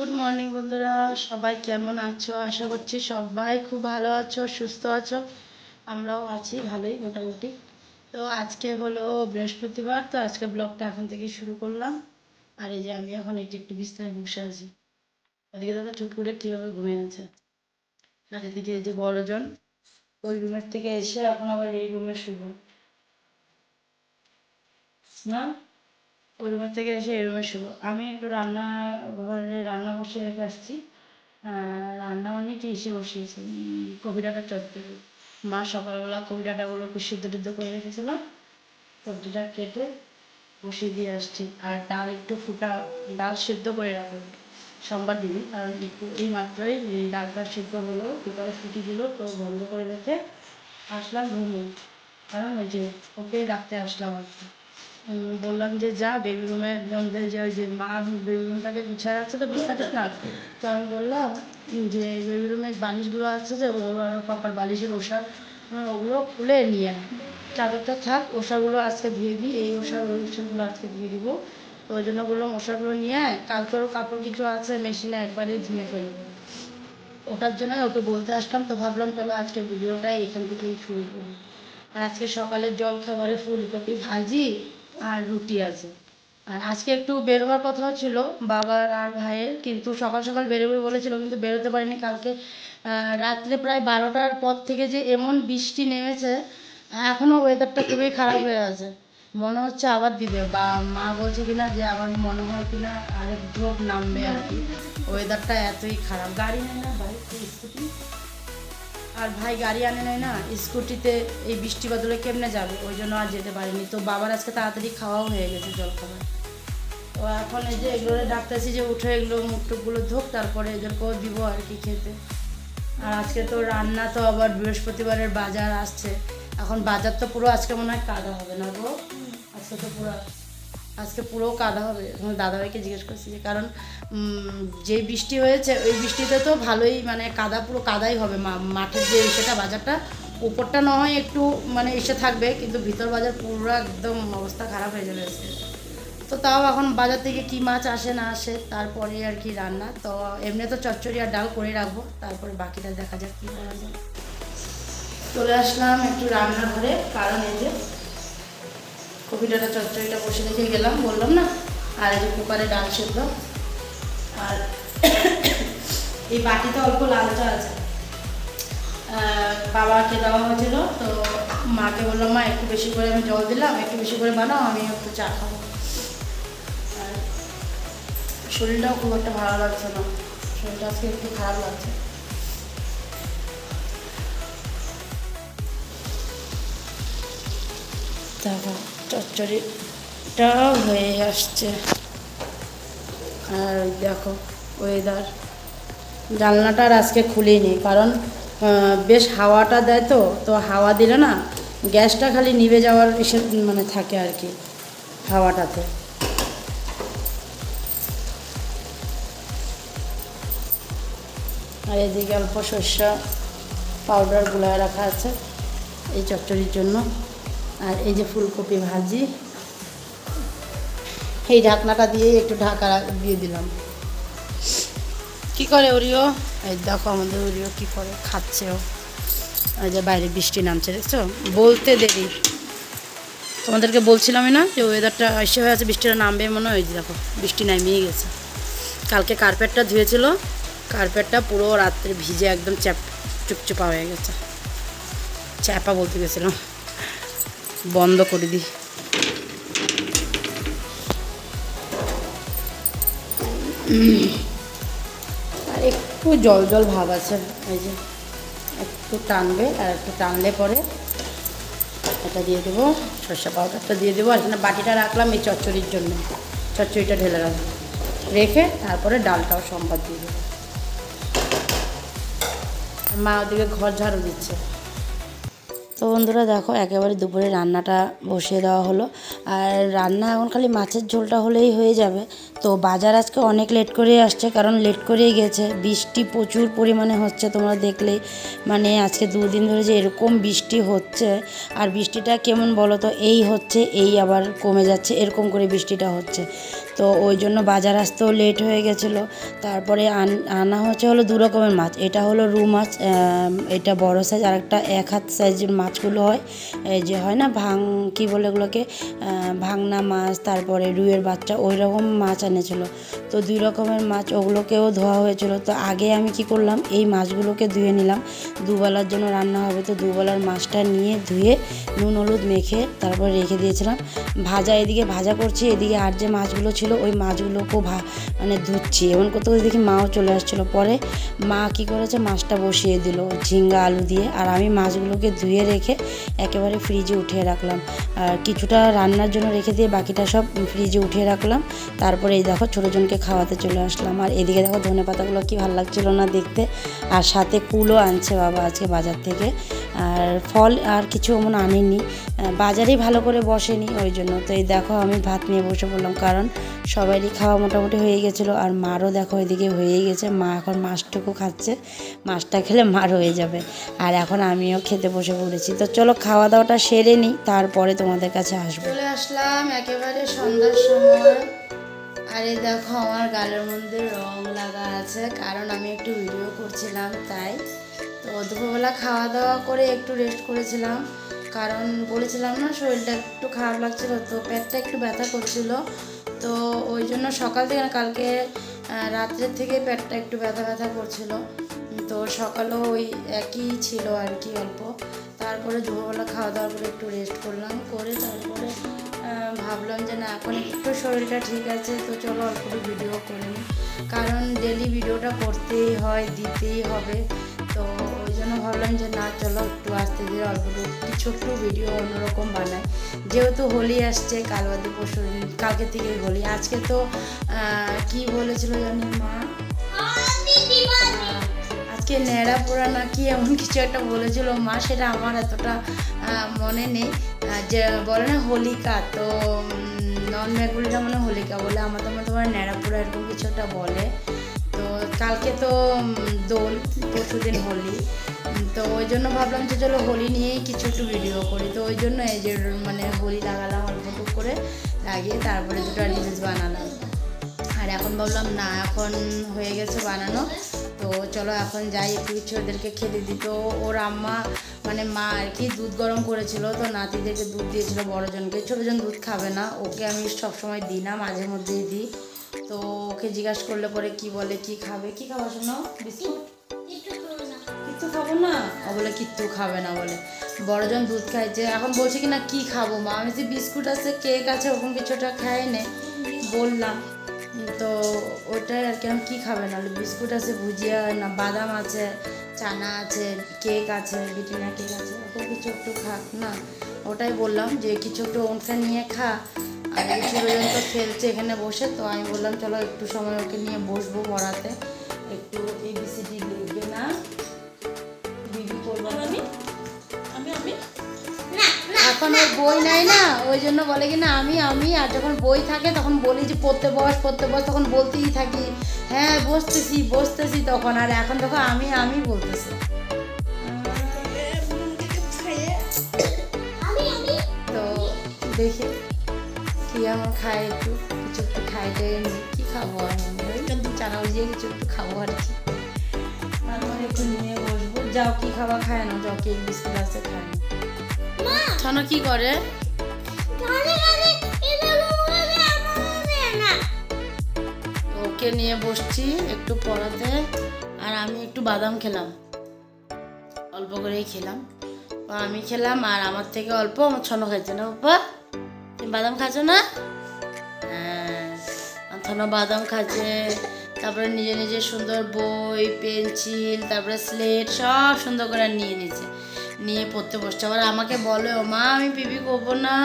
Good morning বন্ধুরা। সবাই কেমন আছো? আশা করছি সবাই খুব ভালো আছো, সুস্থ আছো। আমরাও আছি ভালোই, মোটামুটি। তো আজকে হলো বৃহস্পতিবার, তো আজকে ব্লগটা এখন থেকে শুরু করলাম। আর এই যে আমি এখন একটু একটু বিস্তারে বসে আছি। ওদিকে দাদা চুপ করে কীভাবে ঘুমিয়ে আছে? আর এদিকে এই যে বড়জন, ওই রুমের থেকে এসে এখন আবার এই রুমে শুভ না রুমের থেকে এসে এই রুমে শুভ আমি একটু রান্না, ঘরে রান্না বসে রেখে আসছি। রান্না মানে এসে বসিয়েছি। কপি ডাঁটার চচ্চড়ি। মা সকালবেলা কপি ডাঁটাগুলো একটু সিদ্ধ টিদ্ধ করে রেখেছিলাম সবজিটা কেটে বসিয়ে দিয়ে আসছি। আর ডাল একটু ফুটা, ডাল সিদ্ধ করে রাখব। সোমবার দিনই। কারণ এই মাত্রই ডালটা সিদ্ধ হলো, কুকারে ফুটি দিল, তো বন্ধ করে রেখে আসলাম রুমে। কারণ ওই যে ওকে ডাকতে আসলাম আর কি। বললাম যে যা বেবি রুমে মধ্যে যে ওই যে মা বেবি রুমটাকে গুছায় রাখছে তো বিছাতে না? তো আমি বললাম যে বেবি রুমের বালিশগুলো আছে যে পাপার বালিশের ওষার ওগুলো খুলে নিয়ে। চাদরটা থাক ওষাগুলো আজকে ধুয়ে দিই, এই ওষার ওই ওষাগুলো আজকে দিয়ে দিব। তো ওই জন্য বললাম ওষাগুলো নিয়ে আয় কালকেরও কাপড় কিছু আছে মেশিনে একবারে ধুয়ে ফেলব ওটার জন্য ওকে বলতে আসলাম, তো ভাবলাম চলো আজকে ভিডিওটা এখান থেকেই শুরু করি। আজকে সকালের জল খাবারে ফুলকপি ভাজি আর রুটি আছে। আর আজকে একটু বেরোবার কথা ছিল, বাবার আর ভাইয়ের, কিন্তু সকাল সকাল বেরোবে বলেছিল, কিন্তু বেরোতে পারিনি। কালকে রাত্রে প্রায় বারোটার পর থেকে যে এমন বৃষ্টি নেমেছে এখনও ওয়েদারটা খুবই খারাপ হয়ে আছে। মনে হচ্ছে আবার দিবে। বা মা বলছে কিনা যে আবার মনে হয় কিনা আরেক ঝোঁক নামবে আর কি। ওয়েদারটা এতই খারাপ। গাড়ি নেই না বাইক স্কুটি আর ভাই গাড়ি আনে নাই না, স্কুটিতে এই বৃষ্টি বাদলে কেমনে যাবে? ওই জন্য আর যেতে পারিনি। তো বাবার আজকে তাড়াতাড়ি খাওয়াও হয়ে গেছে জল খাবার তো এখন এই যে এগুলো ডাকতেছি যে উঠে, এগুলো মুখ টুকগুলো ধোক, তারপরে এদেরকেও দিব আর কি খেতে। আর আজকে তো রান্না তো আবার বৃহস্পতিবারের বাজার আসছে। এখন বাজার তো পুরো আজকে মনে হয় কাদা হবে না গো? আজকে তো পুরো আজকে পুরো কাদা হবে। এখন দাদাভাইকে জিজ্ঞেস করছি যে, কারণ যে বৃষ্টি হয়েছে, ওই বৃষ্টিতে তো ভালোই মানে কাদা, পুরো কাদাই হবে। মাঠের যে সেটা বাজারটা, উপরটা নয় একটু মানে এসে থাকবে, কিন্তু ভিতর বাজার পুরো একদম অবস্থা খারাপ হয়ে যাবে আজকে। তো তাও এখন বাজার থেকে কি মাছ আসে না আসে, তারপরে আর কি রান্না। তো এমনি তো চচ্চড়ি আর ডাল করে রাখব, তারপরে বাকিটা দেখা যাক কী করা যায়। চলে আসলাম একটু রান্নাঘরে, কারণ এই যে কপিটাটা চচ্চড়িটা বসে রেখে গেলাম, বললাম না, আর এই যে কুকারে ডাল সেদ্ধ। আর এই বাটিতে অল্প লালচা আছে। বাবাকে দেওয়া হয়েছিল, তো মাকে বললাম, মা, একটু বেশি করে আমি জল দিলাম, একটু বেশি করে বানাও, আমি একটু চা খাব। আর শরীরটাও খুব একটা ভালো লাগছে না। শরীরটা আজকে একটু খারাপ লাগছে। দেখো চচ্চড়িটা হয়ে আসছে। আর দেখো ওয়েদার জানলাটা আর আজকে খুলিনি, কারণ বেশ হাওয়াটা দেয় তো তো হাওয়া দিলে না, গ্যাসটা খালি নিভে যাওয়ার এসে মানে থাকে আর কি, হাওয়াটাতে। আর এদিকে অল্প শস্য পাউডার গুলায় রাখা আছে, এই চচ্চড়ির জন্য। আর এই যে ফুলকপি ভাজি, এই ঢাকনাটা দিয়ে একটু ঢাকা দিয়ে দিলাম। কি করে ওরিও? এই দেখো আমাদের ওরিও কি করে খাচ্ছে ও। এই যে বাইরে বৃষ্টি নামছে, দেখছ? বলতে দেরি। তোমাদেরকে বলছিলামই না যে ওয়েদারটা এসে হয়ে আছে, বৃষ্টিটা নামবে মনে হয় দেখো, বৃষ্টি নামিয়ে গেছে। কালকে কার্পেটটা ধুয়েছিল কার্পেটটা পুরো রাত্রে ভিজে একদম চ্যাপ, চুপচুপা হয়ে গেছে। চ্যাপা বলতে গেছিলাম। বন্ধ করে দিই। আর একটু জল জল ভাব আছে, এই যে একটু টানবে আর একটু টানলে পরে এটা দিয়ে দেবো, সর্ষে পাউডারটা দিয়ে দেবো। আর বাটিটা রাখলাম এই চচ্চড়ির জন্য। চচ্চড়িটা ঢেলে রাখলাম রেখে তারপরে ডালটাও সম্বাদ দিয়ে দেবো। মা ওদিকে ঘর ঝাড়ু দিচ্ছে। তো বন্ধুরা দেখো, একেবারে দুপুরে রান্নাটা বসিয়ে দেওয়া হলো। আর রান্না এখন খালি মাছের ঝোলটা হলেই হয়ে যাবে। তো বাজার আজকে অনেক লেট করে আসছে, কারণ লেট করেই গেছে। বৃষ্টি প্রচুর পরিমাণে হচ্ছে তোমরা দেখলেই মানে আজকে দুদিন ধরে যে এরকম বৃষ্টি হচ্ছে, আর বৃষ্টিটা কেমন বলো তো এই হচ্ছে, এই আবার কমে যাচ্ছে, এরকম করে বৃষ্টিটা হচ্ছে। তো ওই জন্য বাজার আসতেও লেট হয়ে গেছিল। তারপরে আন- হচ্ছে হলো দু রকমের মাছ। এটা হলো রু মাছ এটা বড় সাইজ আর একটা এক হাত সাইজের মাছগুলো হয়। এই যে হয় না, ভাং, কি বলে ওগুলোকে? ভাংনা মাছ, তারপরে রুইয়ের বাচ্চা, ওই রকম মাছ এনেছিল। তো দুই রকমের মাছ ওগুলোকেও ধোয়া হয়েছিল। তো আগে আমি কি করলাম, এই মাছগুলোকে ধুয়ে নিলাম। দুবেলার জন্য রান্না হবে, তো দুবেলার মাছটা নিয়ে ধুয়ে নুন, হলুদ মেখে তারপর রেখে দিয়েছিলাম। ভাজা এদিকে ভাজা করছি, এদিকে আর যে মাছগুলো ছিল ওই মাছগুলোকেও ভা মানে ধুচ্ছি। এমন করতে করতে দেখি মাও চলে আসছিল। পরে মা কি করেছে, মাছটা বসিয়ে দিল ঝিঙ্গা আলু দিয়ে। আর আমি মাছগুলোকে ধুয়ে রেখে একেবারে ফ্রিজে উঠিয়ে রাখলাম। আর কিছুটা রান্নার জন্য রেখে দিয়ে বাকিটা সব ফ্রিজে উঠিয়ে রাখলাম। তারপরে এই দেখো ছোটোজনকে খাওয়াতে চলে আসলাম। আর এদিকে দেখো ধনে পাতাগুলো কি ভালো লাগছিল না দেখতে। আর সাথে কুলও আনছে বাবা আজকে বাজার থেকে। আর ফল আর কিছু এমন আনেনি আহ, বাজারেই ভালো করে বসেনি ওই জন্য। তো এই দেখো আমি ভাত নিয়ে বসে পড়লাম কারণ সবারই খাওয়া মোটামুটি হয়ে গেছিল আর মারও দেখো এদিকে হয়েই গেছে। মা এখন মাছটুকু খাচ্ছে মাছটা খেলে মার হয়ে যাবে। আর এখন আমিও খেতে বসে পড়েছি। তো চলো খাওয়া দাওয়াটা সেরে নিই তারপরে তোমাদের কাছে আসব। চলে আসলাম একেবারে সন্ধ্যার সময়। আর দেখো আমার গালের মধ্যে রং লাগা আছে কারণ আমি একটু ভিডিও করছিলাম তাই। তো দুপুরবেলা খাওয়া দাওয়া করে একটু রেস্ট করেছিলাম। কারণ বলেছিলাম না, শরীরটা একটু খারাপ লাগছিল, তো পেটটা একটু ব্যথা করছিল। তো ওই জন্য সকাল থেকে কালকে রাত্রের থেকে পেটটা একটু ব্যথা ব্যথা করছিল। তো সকালেও ওই একই ছিল আর কি অল্প। তারপরে দুপুরবেলা খাওয়া দাওয়া করে একটু রেস্ট করলাম, করে তারপরে ভাবলাম যে না, এখন একটু শরীরটা ঠিক আছে, তো চলো অল্প ভিডিও করে নিই কারণ ডেলি ভিডিওটা করতেই হয়, দিতেই হবে। ভাবলাম যে না, চলো একটু আস্তে ধীরে অল্প একটু একটু ভিডিও অন্যরকম বানাই। যেহেতু হোলি আসছে, কাল বাদে পরশু কালকে থেকেই হোলি। আজকে তো কি বলেছিল জানি মা? আজকে ন্যাড়া পোড়া না কি এমন কিছু একটা বলেছিল মা, সেটা আমার এতটা মনে নেই। যে বলে না হোলিকা, তো নন বেঙ্গলিরা মানে হোলিকা বলে, আমার তো তোমার ন্যাড়া পোড়া এরকম কিছু একটা বলে। তো কালকে তো দোল পরশু দিন হোলি। তো ওই জন্য ভাবলাম যে চলো হোলি নিয়েই কিছু একটু ভিডিও করি। তো ওই জন্য এই যে মানে হোলি লাগালাম অল্প করে, লাগিয়ে তারপরে দুটো রিলস বানালাম। আর এখন ভাবলাম, না, এখন হয়ে গেছে বানানো। তো চলো এখন যাই, একটু কিছু ওদেরকে খেতে দিই। তো ওর আম্মা মানে মা আর কি, দুধ গরম করেছিল। তো নাতিদেরকে দুধ দিয়েছিল, বড়জনকে। ছোটোজন দুধ খাবে না। ওকে আমি সবসময় দিই না, মাঝে মধ্যেই দিই। তো ওকে জিজ্ঞাসা করলে পরে কি বলে, কি খাবে? কি খাওয়া শোনো বিস্কুট? কিচ্ছু খাব না? ও বলে কিচ্ছু খাবে না, বলে। বড়জন দুধ খাইছে এখন বলছে কি না, কি খাব মা? আমি যে বিস্কুট আছে, কেক আছে, ওরকম কিছুটা খাই নে। বললাম, তো ওটাই আর কি আমি কী খাবে? না বিস্কুট আছে, ভুজিয়া, না বাদাম আছে, চানা আছে, কেক আছে বিটিনা কেক আছে, ওরকম কিছু একটু খাক না? ওটাই বললাম যে, কিছু একটু ওনফে নিয়ে খা। আর ছোটোজন তো খেলছে এখানে বসে, তো আমি বললাম, চলো একটু সময় ওকে নিয়ে বসবো পড়াতে। একটু এবিসিডি লিখবে না? করব আমি? আমি আমি? এখন ওর বই নাই না ওই জন্য বলে কি না আমি আমি আর যখন বই থাকে তখন বলি যে পড়তে বস পড়তে বস তখন বলতেই থাকি হ্যাঁ বসতেছি বসতেছি তখন আর এখন দেখো আমি আমি বলতেছি। তো দেখি কি আমার খাই একটু কিছু একটু খাই খাইতে কি খাব আমি? ওই কিন্তু চানা বুঝিয়ে কিছু একটু খাব আর কি। তারপরে একটু নিয়ে বসবো যাও কি খাবার খায় না যাও কেক বিস্কুট আছে খায় না। ছানা কি করে? ওকে নিয়ে বসছি একটু পড়াতে আর আমি একটু বাদাম খেলাম। অল্প করেই খেলাম। তো আমি খেলাম আর আমার থেকে অল্প আমার ছন খাইছে না বাবা তুমি বাদাম খাচ্ছ না? হ্যাঁ ছনো বাদাম খাচ্ছে তারপরে নিজে নিজে সুন্দর বই, পেন্সিল, তারপরে স্লেট সব সুন্দর করে নিয়ে নিয়েছে। নিয়ে পড়তে বসছে। আবার আমাকে বলে ও মা আমি পিপি করব না।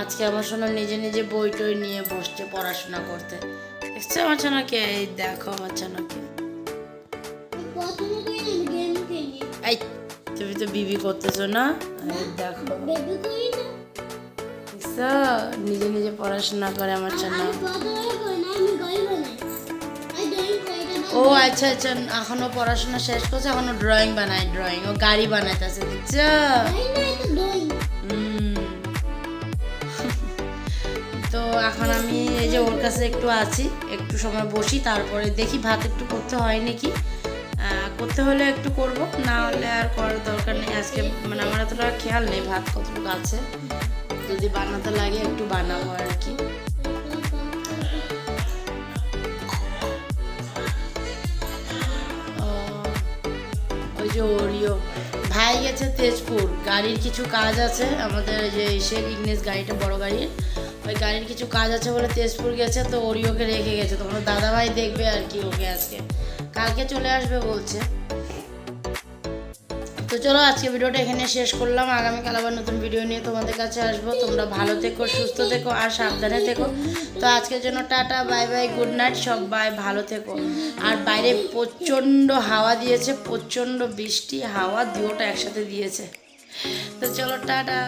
আজকে আমার শোনো, নিজে নিজে বই টই নিয়ে বসছে পড়াশোনা করতে। দেখছ আমার ছানাকে? এই দেখো আমার ছানাকে। এই, তুমি তো বিবি করতেছো না? এই দেখো। নিজে নিজে পড়াশোনা করে আমার ছানা। ও আচ্ছা আচ্ছা এখনও পড়াশোনা শেষ করছে এখনও ড্রয়িং বানায় ড্রয়িং ও গাড়ি বানাইতেছে। তো এখন আমি এই যে ওর কাছে একটু আছি একটু সময় বসি তারপরে দেখি ভাত একটু করতে হয় নাকি। করতে হলে একটু করব না হলে আর করার দরকার নেই। আজকে মানে আমার এতটা খেয়াল নেই ভাত কতটুকু আছে। যদি বানাতে লাগে একটু বানাবো আর কি। ওরিও ভাই গেছে তেজপুর, গাড়ির কিছু কাজ আছে, আমাদের যে শেখ ইগনেস গাড়িটা, বড় গাড়ির। ওই গাড়ির কিছু কাজ আছে বলে তেজপুর গেছে, তো ওরিওকে রেখে গেছে। তোমার দাদা ভাই দেখবে আর কি ওকে আজকে। কালকে চলে আসবে বলছে। তো চলো, আজকে ভিডিওটা এখানে শেষ করলাম। আগামীকাল আবার নতুন ভিডিও নিয়ে তোমাদের কাছে আসব। তোমরা ভালো থেকো, সুস্থ থেকো আর সাবধানে থেকো। তো আজকের জন্য tata bye bye good night সবাই ভালো থেকো। আর বাইরে প্রচণ্ড হাওয়া দিয়েছে, প্রচণ্ড বৃষ্টি, হাওয়া দুটোটা একসাথে দিয়েছে। তো চলো, টাটা।